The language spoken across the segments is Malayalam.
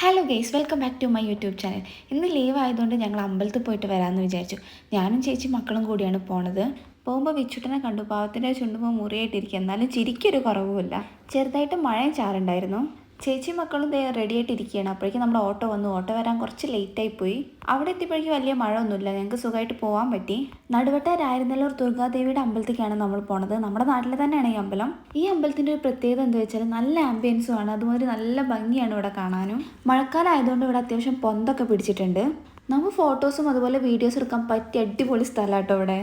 Hello guys welcome back to my YouTube channel ഇന്ന് ലീവ് ആയതുകൊണ്ട് ഞങ്ങൾ അമ്പലത്തിൽ പോയിട്ട് വരാമെന്ന് വിചാരിച്ചു. ഞാനും ചേച്ചി മക്കളും കൂടിയാണ് പോണത്. പോകുമ്പോൾ വിച്ചുട്ടനെ കണ്ടു പാവത്തിന്റെ ചുണ്ടുമ്പോൾ മുറിയായിട്ടിരിക്കുക. എന്നാലും ചിരിക്കൊരു കുറവുമില്ല. ചെറുതായിട്ട് മഴയും ചാറുണ്ടായിരുന്നു. ചേച്ചി മക്കളും ദേ റെഡി ആയിട്ടിരിക്കുകയാണ്. അപ്പോഴേക്കും നമ്മുടെ ഓട്ടോ വന്നു. ഓട്ടോ വരാൻ കുറച്ച് ലേറ്റായി പോയി. അവിടെ എത്തിയപ്പോഴേക്കും വലിയ മഴ ഒന്നുമില്ല ഞങ്ങൾക്ക് സുഖമായിട്ട് പോകാൻ പറ്റി. നടുവട്ടാരായിരുന്നല്ലൂർ ദുർഗാദേവിയുടെ അമ്പലത്തിലേക്കാണ് നമ്മൾ പോണത്. നമ്മുടെ നാട്ടിൽ തന്നെയാണ് ഈ അമ്പലം. ഈ അമ്പലത്തിന്റെ ഒരു പ്രത്യേകത എന്താ വെച്ചാൽ നല്ല ആംബിയൻസും ആണ്. അതുമാതിരി നല്ല ഭംഗിയാണ് ഇവിടെ കാണാനും. മഴക്കാലം ആയതുകൊണ്ട് ഇവിടെ അത്യാവശ്യം പൊന്തൊക്കെ പിടിച്ചിട്ടുണ്ട്. നമുക്ക് ഫോട്ടോസും അതുപോലെ വീഡിയോസ് എടുക്കാൻ പറ്റിയ അടിപൊളി സ്ഥലമാട്ടോ ഇവിടെ.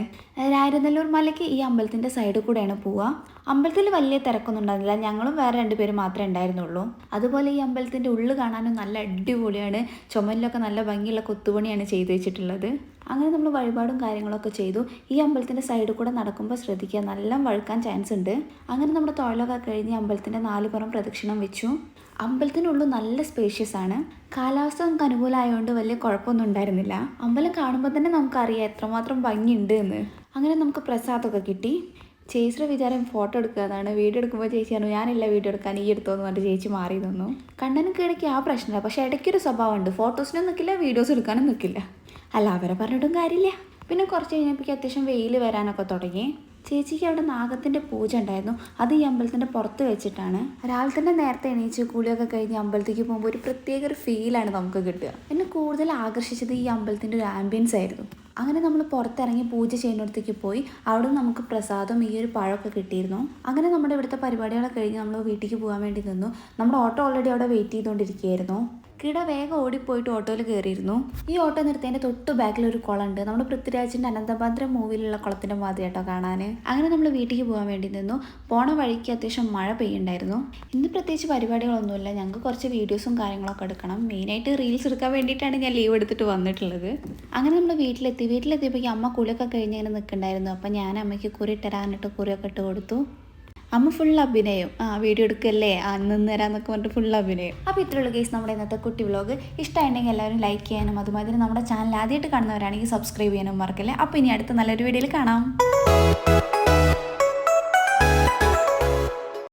രായിരുന്നല്ലൂർ മലയ്ക്ക് ഈ അമ്പലത്തിന്റെ സൈഡിൽ കൂടെയാണ് പോവുക. അമ്പലത്തിൽ വലിയ തിരക്കൊന്നും ഉണ്ടായിരുന്നില്ല. ഞങ്ങളും വേറെ രണ്ടുപേരും മാത്രമേ ഉണ്ടായിരുന്നുള്ളൂ. അതുപോലെ ഈ അമ്പലത്തിന്റെ ഉള്ളിൽ കാണാനും നല്ല അടിപൊളിയാണ്. ചുമലിലൊക്കെ നല്ല ഭംഗിയുള്ള കൊത്തുപണിയാണ് ചെയ്തു വെച്ചിട്ടുള്ളത്. അങ്ങനെ നമ്മൾ വഴിപാടും കാര്യങ്ങളൊക്കെ ചെയ്തു. ഈ അമ്പലത്തിന്റെ സൈഡിൽ കൂടെ നടക്കുമ്പോൾ ശ്രദ്ധിക്കുക. നല്ല വഴുക്കാൻ ചാൻസ് ഉണ്ട്. അങ്ങനെ നമ്മുടെ തൊഴിലൊക്കെ കഴിഞ്ഞ് അമ്പലത്തിന്റെ നാല് പുറം പ്രദക്ഷിണം വെച്ചു. അമ്പലത്തിനുള്ളിൽ നല്ല സ്പേഷ്യസ് ആണ്. കാലാവസ്ഥ നമുക്ക് അനുകൂലമായതുകൊണ്ട് വലിയ കുഴപ്പമൊന്നും ഉണ്ടായിരുന്നില്ല. അമ്പലം കാണുമ്പോൾ തന്നെ നമുക്കറിയാം എത്രമാത്രം ഭംഗിയുണ്ട് എന്ന്. അങ്ങനെ നമുക്ക് പ്രസാദമൊക്കെ കിട്ടി. ചേച്ചിയുടെ വിചാരം ഫോട്ടോ എടുക്കാതാണ് വീഡിയോ എടുക്കുമ്പോൾ ചേച്ചി പറഞ്ഞു ഞാനില്ല വീഡിയോ എടുക്കാൻ. ഈ എടുത്തോന്ന് പറഞ്ഞിട്ട് ചേച്ചി മാറി തന്നു കണ്ണനും കിടക്കി ആ പ്രശ്നമില്ല. പക്ഷേ ഇടയ്ക്കൊരു സ്വഭാവമുണ്ട്. ഫോട്ടോസിനും നിൽക്കില്ല വീഡിയോസ് എടുക്കാനും നിൽക്കില്ല. അല്ല അവരെ പറഞ്ഞിട്ടും കാര്യമില്ല. പിന്നെ കുറച്ച് കഴിഞ്ഞപ്പോഴേക്ക് അത്യാവശ്യം വെയിൽ വരാനൊക്കെ തുടങ്ങി. ചേച്ചിക്ക് അവിടെ നാഗത്തിന്റെ പൂജ ഉണ്ടായിരുന്നു. അത് ഈ അമ്പലത്തിന്റെ പുറത്ത് വെച്ചിട്ടാണ്. രാവിലെ തന്നെ നേരത്തെ എണീച്ച് കൂളിയൊക്കെ കഴിഞ്ഞ് അമ്പലത്തേക്ക് പോകുമ്പോൾ ഒരു പ്രത്യേക ഒരു ഫീലാണ് നമുക്ക് കിട്ടുക. എന്നെ കൂടുതൽ ആകർഷിച്ചത് ഈ അമ്പലത്തിന്റെ ഒരു ആംബിയൻസ് ആയിരുന്നു. അങ്ങനെ നമ്മൾ പുറത്തിറങ്ങി പൂജ ചെയ്യുന്നിടത്തേക്ക് പോയി. അവിടെ നമുക്ക് പ്രസാദം ഈ ഒരു പഴമൊക്കെ കിട്ടിയിരുന്നു. അങ്ങനെ നമ്മുടെ ഇവിടുത്തെ പരിപാടികളൊക്കെ കഴിഞ്ഞ് നമ്മൾ വീട്ടിലേക്ക് പോകാൻ വേണ്ടി നിന്നു. നമ്മുടെ ഓട്ടോ ഓൾറെഡി അവിടെ വെയിറ്റ് ചെയ്തുകൊണ്ടിരിക്കുകയായിരുന്നു. കിട വേഗം ഓടിപ്പോയിട്ട് ഓട്ടോയിൽ കയറിയിരുന്നു. ഈ ഓട്ടോ നിർത്തിയതിന്റെ തൊട്ട് ബാക്കിൽ ഒരു കുളമുണ്ട്. നമ്മുടെ പൃഥ്വിരാജിന്റെ അനന്തഭദ്ര മൂവിയിലുള്ള കുളത്തിന്റെ മാതിരി കേട്ടോ കാണാൻ അങ്ങനെ നമ്മൾ വീട്ടിലേക്ക് പോകാൻ വേണ്ടി നിന്നു. പോണ വഴിക്ക് അത്യാവശ്യം മഴ പെയ്യുണ്ടായിരുന്നു. ഇന്ന് പ്രത്യേകിച്ച് പരിപാടികളൊന്നുമില്ല. ഞങ്ങൾക്ക് കുറച്ച് വീഡിയോസും കാര്യങ്ങളൊക്കെ എടുക്കണം. മെയിനായിട്ട് റീൽസ് എടുക്കാൻ വേണ്ടിയിട്ടാണ് ഞാൻ ലീവ് എടുത്തിട്ട് വന്നിട്ടുള്ളത്. അങ്ങനെ നമ്മൾ വീട്ടിലെത്തി. വീട്ടിലെത്തിയപ്പോഴേക്കും അമ്മ കുളിയൊക്കെ കഴിഞ്ഞ് ഇങ്ങനെ നിൽക്കണ്ടായിരുന്നു അപ്പം ഞാൻ അമ്മയ്ക്ക് കുറി ഇട്ടരാനിട്ട് കുറിയൊക്കെ ഇട്ട് കൊടുത്തു. അമ്മ ഫുൾ അഭിനയം. ആ വീഡിയോ എടുക്കല്ലേ? ആ നിന്ന് തരാന്നൊക്കെ പറഞ്ഞിട്ട് ഫുൾ അഭിനയം. അപ്പോൾ ഇത്രയുള്ള കേസ് നമ്മുടെ ഇന്നത്തെ കുട്ടി വ്ലോഗ് ഇഷ്ടമായിട്ടുണ്ടെങ്കിൽ എല്ലാവരും ലൈക്ക് ചെയ്യാനും അതുമാതിരി നമ്മുടെ ചാനൽ ആദ്യമായിട്ട് കാണുന്നവരാണെങ്കിൽ സബ്സ്ക്രൈബ് ചെയ്യാനും മറക്കല്ലേ. അപ്പോൾ ഇനി അടുത്ത നല്ലൊരു വീഡിയോയിൽ കാണാം.